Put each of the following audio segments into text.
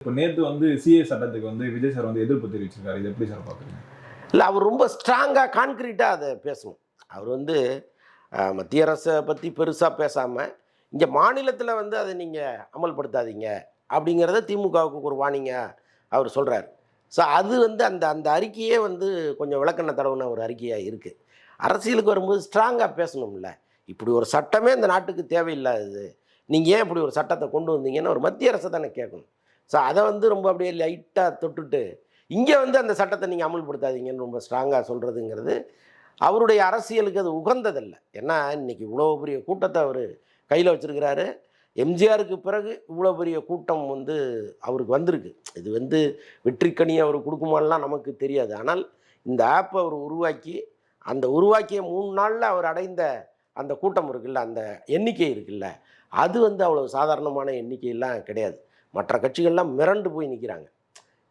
இப்போ நேற்று வந்து சிஏ சட்டத்துக்கு வந்து விஜய் சார் வந்து எதிர்ப்பு தெரிவிச்சிருக்காரு. இது எப்படி சார் பார்க்குறீங்க? இல்லை அவர் ரொம்ப ஸ்ட்ராங்காக கான்க்ரீட்டாக அதை பேசணும். அவர் வந்து மத்திய அரசை பற்றி பெருசாக பேசாமல் இங்கே மாநிலத்தில் வந்து அதை நீங்கள் அமல்படுத்தாதீங்க அப்படிங்கிறத திமுகவுக்கு ஒரு வாணிங்க அவர் சொல்கிறார் ஸோ அது வந்து அந்த அந்த அறிக்கையே வந்து கொஞ்சம் விளக்கண்ண தடவுன ஒரு அறிக்கையாக இருக்குது அரசியலுக்கு வரும்போது ஸ்ட்ராங்காக பேசணும்ல. இப்படி ஒரு சட்டமே இந்த நாட்டுக்கு தேவையில்லாதது. நீங்கள் ஏன் இப்படி ஒரு சட்டத்தை கொண்டு வந்தீங்கன்னு ஒரு மத்திய அரசை தானே கேட்கணும். ஸோ அதை வந்து ரொம்ப அப்படியே லைட்டாக தொட்டுட்டு இங்கே வந்து அந்த சட்டத்தை நீங்கள் அமல்படுத்தாதீங்கன்னு ரொம்ப ஸ்ட்ராங்காக சொல்கிறதுங்கிறது அவருடைய அரசியலுக்கு அது உகந்ததில்லை. ஏன்னா இன்னைக்கு இவ்வளோ பெரிய கூட்டத்தை அவர் கையில் வச்சிருக்கிறாரு. எம்ஜிஆருக்கு பிறகு இவ்வளோ பெரிய கூட்டம் வந்து அவருக்கு வந்திருக்கு. இது வந்து வெற்றிக்கனி அவர் கொடுக்குமான்லாம் நமக்கு தெரியாது. ஆனால் இந்த ஆப்பை அவர் உருவாக்கி அந்த உருவாக்கிய மூணு நாளில் அவர் அடைந்த அந்த கூட்டம் இருக்குல்ல அந்த எண்ணிக்கை இருக்குல்ல அது வந்து அவ்வளோ சாதாரணமான எண்ணிக்கையெல்லாம் கிடையாது. மற்ற கட்சிகள்லாம் மிரண்டு போய் நிற்கிறாங்க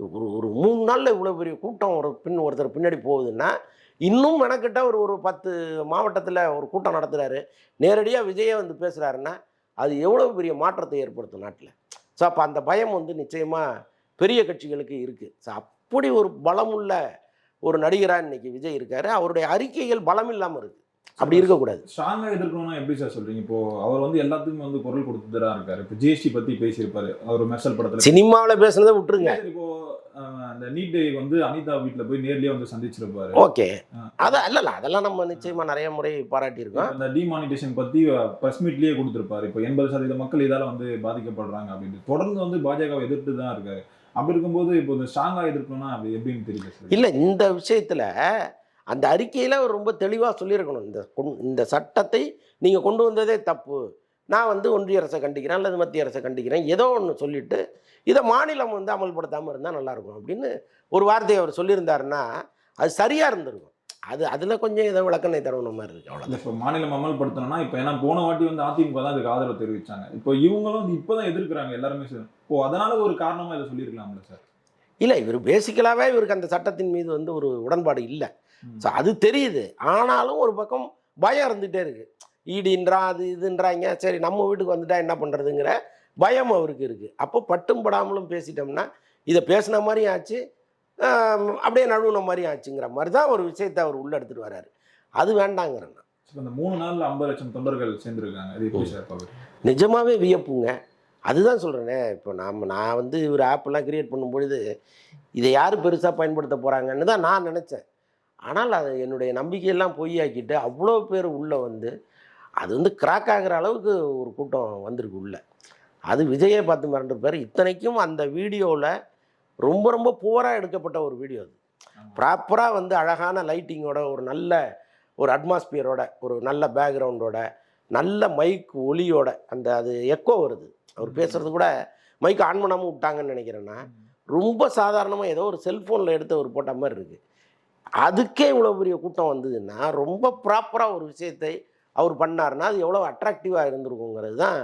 ஒரு ஒரு மூணு நாளில் இவ்வளோ பெரிய கூட்டம் ஒரு பின் ஒருத்தர் பின்னாடி போகுதுன்னா இன்னும் மெனக்கிட்ட ஒரு ஒரு பத்து மாவட்டத்தில் ஒரு கூட்டம் நடத்துகிறாரு நேரடியாக விஜயே வந்து பேசுகிறாருன்னா அது எவ்வளோ பெரிய மாற்றத்தை ஏற்படுத்தும் நாட்டில்? ஸோ அப்போ அந்த பயம் வந்து நிச்சயமாக பெரிய கட்சிகளுக்கு இருக்குது ஸோ அப்படி ஒரு பலமுள்ள ஒரு நடிகராக இன்றைக்கி விஜய் இருக்கார். அவருடைய அறிக்கைகள் பலம் இல்லாமல் இருக்குது அப்படி இருக்கக்கூடாது. ஸ்ட்ராங்கா எதிர்க்கணும்னா எப்படி சார் சொல்றீங்க? இப்போ அவர் வந்து எல்லாத்துக்கும் வந்து குரல் கொடுத்துட்டு தான் இருக்காரு. இப்போ ஜிஎஸ்டி பத்தி பேசியிருப்பாரு. அவர் மெர்சல் படத்துல சினிமாவில் பேசுனதை விட்டுருங்க. இப்போ அந்த நீட் வந்து அனிதா வீட்ல போய் நேர்லயே வந்து சந்திச்சிருப்பாரு. ஓகே. அதான் இல்லைல்ல அதெல்லாம் நம்ம நிச்சயமாக நிறைய முறை பாராட்டியிருக்கோம். இந்த டிமானிட்டேஷன் பத்தி பிரஸ் மீட்லயே கொடுத்திருப்பாரு. இப்போ எண்பது சதவீத மக்கள் இதால வந்து பாதிக்கப்படுறாங்க அப்படின்னு. தொடர்ந்து வந்து பாஜகவை எதிர்த்து தான் இருக்காரு. அப்படி இருக்கும்போது இப்போ இந்த ஸ்ட்ராங்கா எதிர்க்கணும்னா அது எப்படின்னு தெரியல இல்லை இந்த விஷயத்தில் அந்த அறிக்கையில் அவர் ரொம்ப தெளிவாக சொல்லியிருக்கணும். இந்த இந்த சட்டத்தை நீங்கள் கொண்டு வந்ததே தப்பு. நான் வந்து ஒன்றிய அரசை கண்டிக்கிறேன் அல்லது மத்திய அரசை கண்டிக்கிறேன். ஏதோ ஒன்று சொல்லிட்டு இதை மாநிலம் வந்து அமல்படுத்தாமல் இருந்தால் நல்லாயிருக்கும் அப்படின்னு ஒரு வார்த்தையை அவர் சொல்லியிருந்தாருன்னா அது சரியாக இருந்திருக்கும். அது அதில் கொஞ்சம் ஏதோ விளக்கணை தரணும் மாதிரி இருக்குது அவ்வளோ இப்போ மாநிலம் அமல்படுத்தணும்னா இப்போ ஏன்னா போன வாட்டி வந்து அதிமுக தான் இதுக்கு ஆதரவு தெரிவிச்சாங்க. இப்போ இவங்களும் வந்து இப்பதான் எதிர்க்கிறாங்க எல்லாருமே சரி. இப்போ அதனால ஒரு காரணமா இதை சொல்லியிருக்கலாம்ல சார்? இல்லை இவர் பேசிக்கலாகவே இவருக்கு அந்த சட்டத்தின் மீது வந்து ஒரு உடன்பாடு இல்லை. ஸோ அது தெரியுது. ஆனாலும் ஒரு பக்கம் பயம் இருந்துகிட்டே இருக்கு. ஈடின்றான் அது இதுன்றாங்க. சரி நம்ம வீட்டுக்கு வந்துட்டா என்ன பண்ணுறதுங்கிற பயம் அவருக்கு இருக்குது அப்போ பட்டும் படாமலும் பேசிட்டோம்னா இதை பேசின மாதிரியும் ஆச்சு அப்படியே நழுவுன மாதிரியும் ஆச்சுங்கிற மாதிரி தான் ஒரு விஷயத்தை அவர் உள்ள எடுத்துட்டு வராரு அது வேண்டாங்கிறேன் இந்த மூணு நாள்ல ஐம்பது லட்சம் தொண்டர்கள் சேர்ந்துருக்காங்க. நிஜமாவே வியப்புங்க. அதுதான் சொல்கிறேனே இப்போ நாம் நான் வந்து ஒரு ஆப்பெல்லாம் கிரியேட் பண்ணும்பொழுது இதை யார் பெருசாக பயன்படுத்த போகிறாங்கன்னு தான் நான் நினச்சேன். ஆனால் அது என்னுடைய நம்பிக்கையெல்லாம் பொய்யாக்கிட்டு அவ்வளோ பேர் உள்ளே வந்து அது வந்து கிராக் ஆகிற அளவுக்கு ஒரு கூட்டம் வந்திருக்கு உள்ள. அது விஜயை பார்த்து மிரண்டிருப்பார் இத்தனைக்கும் அந்த வீடியோவில் ரொம்ப ரொம்ப புவராக எடுக்கப்பட்ட ஒரு வீடியோ அது. ப்ராப்பராக வந்து அழகான லைட்டிங்கோட ஒரு நல்ல ஒரு அட்மாஸ்பியரோட ஒரு நல்ல பேக்ரவுண்டோட நல்ல மைக் ஒலியோட அந்த அது எக்கோ வருது. அவர் பேசுறது கூட மைக் ஆன் பண்ணாமல் விட்டாங்கன்னு நினைக்கிறேன்னா ரொம்ப சாதாரணமாக ஏதோ ஒரு செல்ஃபோனில் எடுத்து அவர் போட்ட மாதிரி இருக்குது அதுக்கே இவ்வளோ பெரிய கூட்டம் வந்ததுன்னா ரொம்ப ப்ராப்பராக ஒரு விஷயத்தை அவர் பண்ணாருன்னா அது எவ்வளோ அட்ராக்டிவாக இருந்திருக்குங்கிறது தான்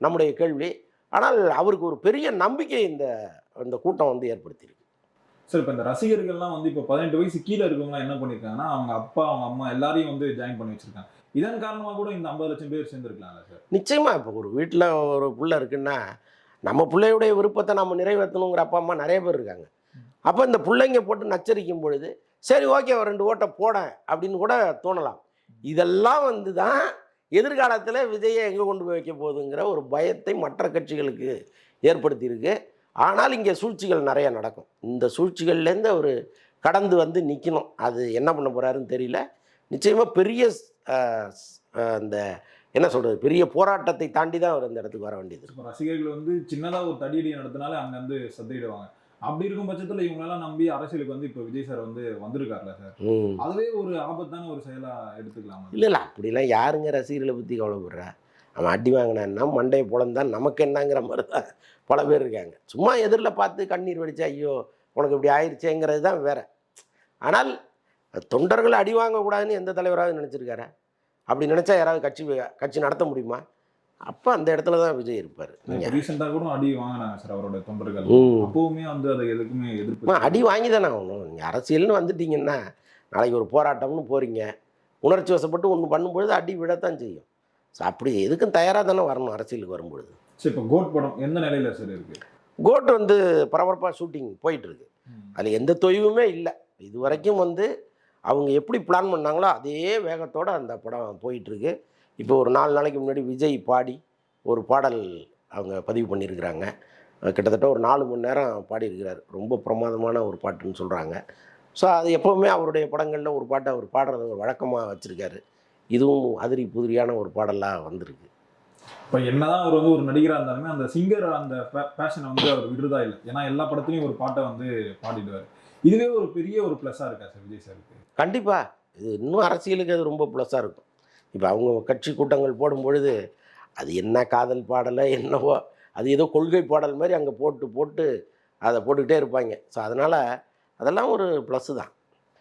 நம்முடைய கேள்வி. ஆனால் அவருக்கு ஒரு பெரிய நம்பிக்கை இந்த இந்த கூட்டம் வந்து ஏற்படுத்தியிருக்கு. சார் இப்போ இந்த ரசிகர்கள்லாம் வந்து இப்போ பதினெட்டு வயசு கீழே இருக்கவங்கலாம் என்ன பண்ணியிருக்காங்கன்னா அவங்க அப்பா அவங்க அம்மா எல்லாரையும் வந்து ஜாயின் பண்ணி வச்சிருக்காங்க. இதன் காரணமா கூட இந்த ஐம்பது லட்சம் பேர் சேர்ந்துருக்கலாம்ல சார்? நிச்சயமாக இப்போ ஒரு வீட்டில் ஒரு புள்ள இருக்குன்னா நம்ம பிள்ளையுடைய விருப்பத்தை நம்ம நிறைவேற்றணுங்கிற அப்பா அம்மா நிறைய பேர் இருக்காங்க. அப்போ இந்த பிள்ளைங்க போட்டு நச்சரிக்கும் பொழுது சரி ஓகே ஒரு ரெண்டு ஓட்டை போடேன் அப்படின்னு கூட தோணலாம். இதெல்லாம் வந்து தான் எதிர்காலத்தில் விஜயை எங்கே கொண்டு போய் வைக்க போகுதுங்கிற ஒரு பயத்தை மற்ற கட்சிகளுக்கு ஏற்படுத்தியிருக்கு. ஆனால் இங்கே சூழ்ச்சிகள் நிறைய நடக்கும். இந்த சூழ்ச்சிகள்லேருந்து அவர் கடந்து வந்து நிற்கணும் அது என்ன பண்ண போகிறாருன்னு தெரியல. நிச்சயமாக பெரிய அந்த என்ன சொல்கிறது பெரிய போராட்டத்தை தாண்டி தான் அவர் அந்த இடத்துக்கு வர வேண்டியது இருக்கும் ரசிகர்கள் வந்து சின்னதாக ஒரு தடியடி நடத்தினாலே அங்கே வந்து சத்தையிடுவாங்க அப்படி இருக்கும் பட்சத்துல இவங்களெல்லாம் நம்பி அரசியலுக்கு வந்து இப்போ விஜய் சார் வந்து வந்திருக்காருல்ல சார். அதுவே ஒரு ஆபத்தான ஒரு செயலா எடுத்துக்கலாமா? இல்லை இல்லை அப்படிலாம் யாருங்க ரசிகர்களை பற்றி கவலைப்படுறா? அவன் அடி வாங்கினான்னா மண்டையை பொழந்தான் நமக்கு என்னங்கிற மாதிரி தான் பல பேர் இருக்காங்க. சும்மா எதிரில் பார்த்து கண்ணீர் வடிச்சு ஐயோ உனக்கு இப்படி ஆயிடுச்சேங்கிறது தான் வேற. ஆனால் தொண்டர்கள் அடி வாங்கக்கூடாதுன்னு எந்த தலைவராவது நினச்சிருக்காரா? அப்படி நினச்சா யாராவது கட்சி கட்சி நடத்த முடியுமா? அப்போ அந்த இடத்துல தான் விஜய் இருப்பார். நீங்கள் ரீசெண்டா கூட அடி வாங்கினாங்க சார் அவரோட தொண்டர்கள். அப்பவுமே வந்து அதை எதுக்குமே எதிர்ப்பு அடி வாங்கி தானே ஆகணும். நீங்கள் அரசியல்னு வந்துட்டீங்கன்னா நாளைக்கு ஒரு போராட்டம்னு போகிறீங்க உணர்ச்சி வசப்பட்டு ஒன்று பண்ணும்பொழுது அடி விடத்தான் செய்யும். ஸோ அப்படி எதுக்கும் தயாராக தானே வரணும் அரசியலுக்கு வரும்பொழுது. சரி இப்போ கோட் படம் எந்த நிலையில சார் இருக்கு? கோட் வந்து பரபரப்பாக ஷூட்டிங் போயிட்டுருக்கு அதில் எந்த தொய்வுமே இல்லை. இது வரைக்கும் வந்து அவங்க எப்படி பிளான் பண்ணாங்களோ அதே வேகத்தோடு அந்த படம் போயிட்டுருக்கு இப்போ ஒரு நாலு நாளைக்கு முன்னாடி விஜய் பாடி ஒரு பாடல் அவங்க பதிவு பண்ணியிருக்கிறாங்க. கிட்டத்தட்ட ஒரு நாலு மணி நேரம் பாடியிருக்கிறார். ரொம்ப பிரமாதமான ஒரு பாட்டுன்னு சொல்கிறாங்க ஸோ அது எப்போவுமே அவருடைய படங்களில் ஒரு பாட்டை அவர் பாடுறத ஒரு வழக்கமாக வச்சுருக்காரு. இதுவும் அதிரி புதிரியான ஒரு பாடலாக வந்திருக்கு. இப்போ என்னதான் அவர் வந்து ஒரு நடிகராக இருந்தாலுமே அந்த சிங்கர் அந்த பேஷனை வந்து அவர் விடுறதா இல்லை. ஏன்னா எல்லா படத்துலையும் ஒரு பாட்டை வந்து பாடிடுவார். இதுவே ஒரு பெரிய ஒரு ப்ளஸ்ஸாக இருக்கா சார் விஜய் சாருக்கு? கண்டிப்பாக இது இன்னும் அரசியலுக்கு அது ரொம்ப ப்ளஸ்ஸாக இருக்கும். இப்போ அவங்க கட்சி கூட்டங்கள் போடும் பொழுது அது என்ன காதல் பாடலை என்னவோ அது ஏதோ கொள்கை பாடல் மாதிரி அங்கே போட்டு போட்டு அதை போட்டுக்கிட்டே இருப்பாங்க. ஸோ அதனால் அதெல்லாம் ஒரு ப்ளஸ்ஸு தான்.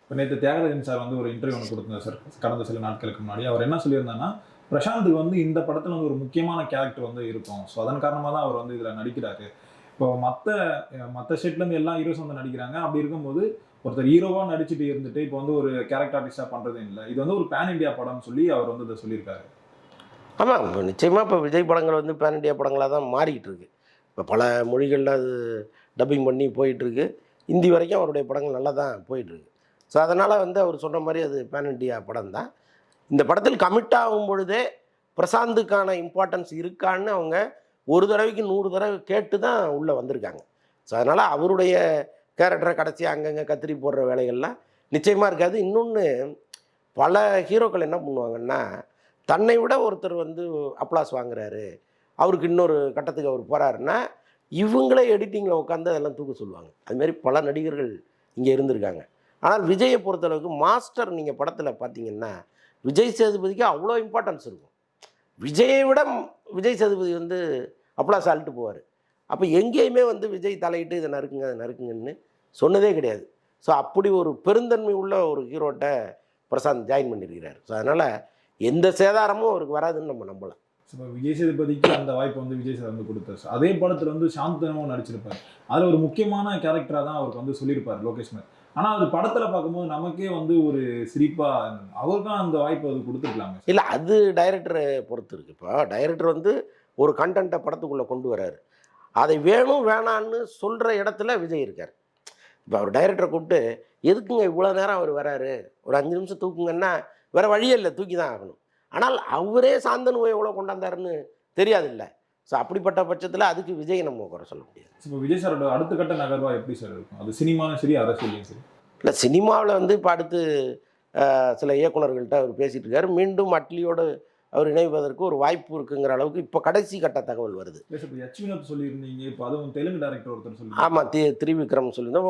இப்போ நேற்று தியாகராஜன் சார் வந்து ஒரு இன்டர்வியூ ஒன்று சார். கடந்த சில நாட்களுக்கு முன்னாடி. அவர் என்ன சொல்லியிருந்தாருன்னா பிரசாந்துக்கு வந்து இந்த படத்தில் வந்து ஒரு முக்கியமான கேரக்டர் வந்து இருக்கும். ஸோ அதன் காரணமாக தான் அவர் வந்து இதில் நடிக்கிறாரு. இப்போ மற்ற மற்ற ஷெட்லேருந்து எல்லா ஹீரோஸ் வந்து நடிக்கிறாங்க. அப்படி இருக்கும்போது ஒருத்தர் ஹீரோவாக நடிச்சுட்டு இருந்துட்டு இப்போ வந்து ஒரு கேரக்டர் ஆர்டிஸ்டாக பண்ணுறதே இல்லை. இது வந்து ஒரு பேன் இண்டியா படம்னு சொல்லி அவர் வந்து இதை சொல்லியிருக்காரு. ஆமாம் இப்போ நிச்சயமாக இப்போ விஜய் படங்கள் வந்து பேன் இண்டியா படங்களாக தான் மாறிக்கிட்டு இருக்கு. இப்போ பல மொழிகளில் அது டப்பிங் பண்ணி போயிட்டுருக்கு இந்தி வரைக்கும் அவருடைய படங்கள் நல்லா தான் போயிட்டுருக்கு ஸோ அதனால் வந்து அவர் சொன்ன மாதிரி அது பேன் இண்டியா படம் தான். இந்த படத்தில் கமிட் ஆகும் பொழுதே பிரசாந்துக்கான இம்பார்ட்டன்ஸ் இருக்கான்னு அவங்க ஒரு தடவைக்கு நூறு தடவை கேட்டு தான் உள்ளே வந்திருக்காங்க. ஸோ அதனால் அவருடைய கேரக்டரை கடைசி அங்கங்கே கத்திரி போடுற வேலைகள்லாம் நிச்சயமாக இருக்காது. இன்னொன்று பல ஹீரோக்கள் என்ன பண்ணுவாங்கன்னா தன்னை விட ஒருத்தர் வந்து அப்ளாஸ் வாங்குறாரு. அவருக்கு இன்னொரு கட்டத்துக்கு அவர் போகிறாருன்னா இவங்களே எடிட்டிங்கில் உட்காந்து அதெல்லாம் தூக்க சொல்லுவாங்க. அதுமாரி பல நடிகர்கள் இங்கே இருந்திருக்காங்க. ஆனால் விஜயை பொறுத்தளவுக்கு மாஸ்டர் நீங்கள் படத்தில் பார்த்தீங்கன்னா விஜய் சேதுபதிக்கு அவ்வளோ இம்பார்ட்டன்ஸ் இருக்கும். விஜயை விட விஜய் சேதுபதி வந்து அப்ளாஸ் ஆள்ட்டு போவார். அப்போ எங்கேயுமே வந்து விஜய் தலையிட்டு இதை நறுக்குங்க அதை நறுக்குங்கன்னு சொன்னதே கிடையாது. ஸோ அப்படி ஒரு பெருந்தன்மை உள்ள ஒரு ஹீரோட்ட பிரசாந்த் ஜாயின் பண்ணியிருக்கிறார் ஸோ அதனால் எந்த சேதாரமும் அவருக்கு வராதுன்னு நம்ம நம்பலாம். விஜய் சேதுபதிக்கு அந்த வாய்ப்பு வந்து விஜய் சார் வந்து கொடுத்தாரு. அதே படத்தில் வந்து சாந்தனமும் நடிச்சிருப்பார். அதில் ஒரு முக்கியமான கேரக்டராக தான் அவருக்கு வந்து சொல்லியிருப்பார் லோகேஷ் மேர் ஆனால் அது படத்தில் பார்க்கும்போது நமக்கே வந்து ஒரு சிரிப்பாக அவருக்கும் அந்த வாய்ப்பு அது கொடுத்துருக்கலாமே சார். இல்லை அது டைரக்டரை பொறுத்து இருக்கு. இப்போ டைரக்டர் வந்து ஒரு கண்டென்ட்டை படத்துக்குள்ளே கொண்டு வராரு. அதை வேணும் வேணான்னு சொல்கிற இடத்துல விஜய் இருக்கார். இப்போ அவர் டைரக்டரை கூப்பிட்டு எதுக்குங்க இவ்வளோ நேரம் அவர் வராரு? ஒரு அஞ்சு நிமிஷம் தூக்குங்கன்னா வேற வழியே இல்லை தூக்கி தான் ஆகணும். ஆனால் அவரே சாந்தனுவை எவ்வளோ கொண்டாந்தாருன்னு தெரியாதுல்ல. ஸோ அப்படிப்பட்ட பட்சத்தில் அதுக்கு விஜய் நம்ம குறை சொல்ல முடியாது. இப்போ விஜய் சாரோட அடுத்த கட்ட நகர்வா எப்படி சார் இருக்கும்? அது சினிமாவும் சரி அரசியலையும் சரி. இல்லை சினிமாவில் வந்து இப்போ அடுத்து சில இயக்குனர்கள்ட்ட அவர் பேசிகிட்டு இருக்காரு. மீண்டும் அட்லியோடு அவர் இணைவதற்கு ஒரு வாய்ப்பு இருக்குங்கிற அளவுக்கு இப்போ கடைசி கட்ட தகவல் வருது. சொல்லியிருந்தீங்க இப்போ அதுவும் தெலுங்கு டேரக்டர் ஒருத்தர் சொல்லி ஆமாம் தி திரிவிக்ரம் சொல்லியிருந்தோம்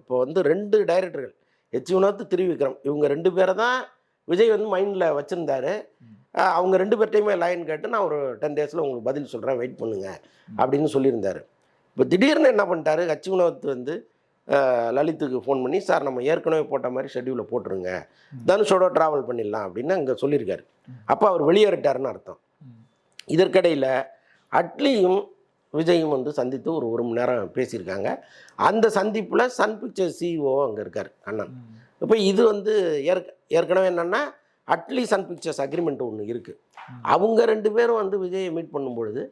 இப்போ- வந்து ரெண்டு டைரக்டர்கள் எச் வினோத் திரிவிக்ரம் இவங்க ரெண்டு பேரை தான் விஜய் வந்து மைண்டில் வச்சுருந்தாரு. அவங்க ரெண்டு பேர்ட்டையுமே லைன் கேட்டு நான் ஒரு டென் டேஸில் உங்களுக்கு பதில் சொல்கிறேன் வெயிட் பண்ணுங்க அப்படின்னு சொல்லியிருந்தாரு. இப்போ திடீர்னு என்ன பண்ணிட்டாரு ஹச் வினோத் வந்து லலித்துக்கு ஃபோன் பண்ணி சார் நம்ம ஏற்கனவே போட்ட மாதிரி ஷெட்யூலை போட்டுருங்க. தனுஷோட ட்ராவல் பண்ணிடலாம் அப்படின்னு அங்கே சொல்லியிருக்காரு. அப்போ அவர் வெளியேறிட்டாருன்னு அர்த்தம். இதற்கிடையில் அட்லியும் விஜயும் வந்து சந்தித்து ஒரு ஒரு மணி நேரம் பேசியிருக்காங்க. அந்த சந்திப்பில் சன் பிக்சர் சிஇஓ அங்கே இருக்கார் அண்ணன். இப்போ இது வந்து ஏற்க ஏற்கனவே என்னென்னா அட்லி சன் பிக்சர்ஸ் அக்ரிமெண்ட் ஒன்று இருக்குது. அவங்க ரெண்டு பேரும் வந்து விஜயை மீட் பண்ணும்பொழுது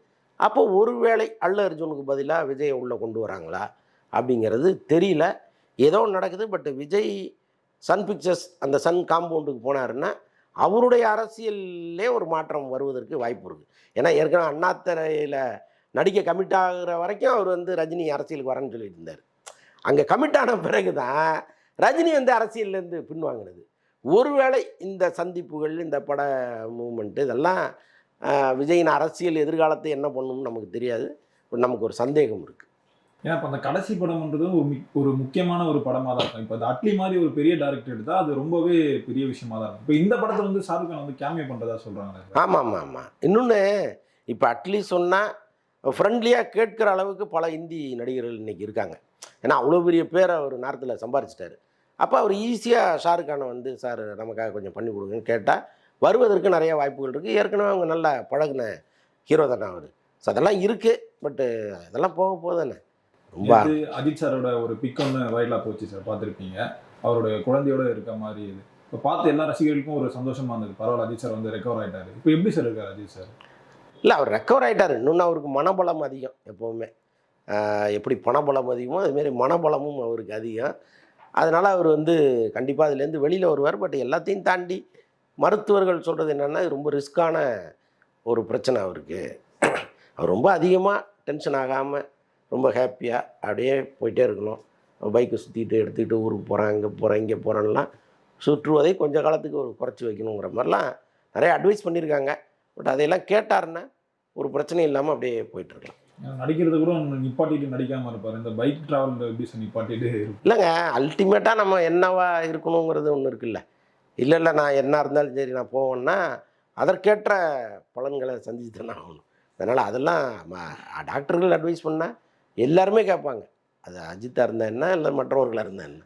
அப்போ ஒருவேளை அல்ல அர்ஜுனுக்கு பதிலாக விஜயை உள்ளே கொண்டு வராங்களா? அப்படிங்கிறது தெரியல. ஏதோ நடக்குது பட் விஜய் சன் பிக்சர்ஸ் அந்த சன் காம்பவுண்டுக்கு போனாருன்னா அவருடைய அரசியல்லே ஒரு மாற்றம் வருவதற்கு வாய்ப்பு இருக்குது ஏன்னா ஏற்கனவே அண்ணாத்தரையில் நடிக்க கமிட் ஆகிற வரைக்கும் அவர் வந்து ரஜினி அரசியலுக்கு வரேன்னு சொல்லிட்டு இருந்தார். அங்கே கமிட் ஆன பிறகு தான் ரஜினி வந்து அரசியல்லேருந்து பின்வாங்கினது. ஒருவேளை இந்த சந்திப்புகள் இந்த பட மூமெண்ட்டு இதெல்லாம் விஜயின் அரசியல் எதிர்காலத்தை என்ன பண்ணணும்னு நமக்கு தெரியாது. நமக்கு ஒரு சந்தேகம் இருக்குது ஏன்னா இப்போ அந்த கடைசி படம்ன்றது ஒரு ஒரு முக்கியமான ஒரு படமாக தான் இருக்கும். இப்போ அது அட்லி மாதிரி ஒரு பெரிய டேரக்டர் எடுத்தால் அது ரொம்பவே பெரிய விஷயமா தான் இருக்கும். இப்போ இந்த படத்தில் வந்து ஷாருக் கான் வந்து கேமியோ பண்ணுறதா சொல்கிறாங்க ஆமாம் ஆமாம் ஆமாம் இன்னொன்று இப்போ அட்லீஸ்ட் சொன்னால் ஃப்ரெண்ட்லியாக கேட்குற அளவுக்கு பல இந்தி நடிகர்கள் இன்னைக்கு இருக்காங்க. ஏன்னா அவ்வளோ பெரிய பேரை அவர் நேரத்தில் சம்பாரிச்சிட்டாரு. அப்போ அவர் ஈஸியாக ஷாருக் கானை வந்து சார் நமக்காக கொஞ்சம் பண்ணி கொடுங்கன்னு கேட்டால் வருவதற்கு நிறைய வாய்ப்புகள் இருக்குது ஏற்கனவே அவங்க நல்லா பழகின ஹீரோ தானே அவர். ஸோ அதெல்லாம் இருக்குது பட்டு அதெல்லாம் போக போதானே ரொம்ப அஜித் சாரோட ஒரு பிக் ஒன்று வைரலாக போச்சு சார் பார்த்துருப்பீங்க. அவரோட குழந்தையோட இருக்க மாதிரி இது. இப்போ பார்த்து எல்லா ரசிகர்களுக்கும் ஒரு சந்தோஷமா இருந்தது. பரவாயில்ல அஜித் சார் வந்து ரெக்கவர் ஆயிட்டாரு. இப்போ எப்படி சார் இருக்காரு அஜித் சார்? இல்லை அவர் ரெக்கவர் ஆகிட்டார் இன்னொன்று அவருக்கு மனபலம் அதிகம் எப்போவுமே. எப்படி பணபலம் அதிகமோ அதுமாரி மனபலமும் அவருக்கு அதிகம். அதனால் அவர் வந்து கண்டிப்பாக அதுலேருந்து வெளியில் வருவார். பட் எல்லாத்தையும் தாண்டி மருத்துவர்கள் சொல்கிறது என்னென்னா ரொம்ப ரிஸ்க்கான ஒரு பிரச்சனை அவருக்கு. அவர் ரொம்ப அதிகமாக டென்ஷன் ஆகாமல் ரொம்ப ஹாப்பியாக அப்படியே போயிட்டே இருக்கணும். பைக்கை சுற்றிட்டு எடுத்துக்கிட்டு ஊருக்கு போகிறேன் அங்கே போகிறேன் இங்கே போகிறேன்லாம் சுற்றுவதை கொஞ்ச காலத்துக்கு ஒரு குறைச்சி வைக்கணுங்கிற மாதிரிலாம் நிறைய அட்வைஸ் பண்ணியிருக்காங்க. பட் அதையெல்லாம் கேட்டாருன்னா ஒரு பிரச்சனையும் இல்லாமல் அப்படியே போயிட்டுருக்கலாம் நடிக்கிறது கூட நிப்பாட்டிட்டு நடிக்காம இருப்பாரு. இந்த பைக் டிராவல் எப்படி சார் நிப்பாட்டிட்டு? இல்லைங்க அல்டிமேட்டாக நம்ம என்னவா இருக்கணுங்கிறது ஒன்று இருக்குல்ல. இல்லை இல்லை நான் என்ன இருந்தாலும் சரி நான் போவேன்னா அதற்கேற்ற பலன்களை சந்திச்சு தானே ஆகணும். அதனால் அதெல்லாம் டாக்டர்கள் அட்வைஸ் பண்ணால் எல்லாருமே கேட்பாங்க. அது அஜித்தாக இருந்தால் என்ன? இல்லை மற்றவர்களாக இருந்தால் என்ன?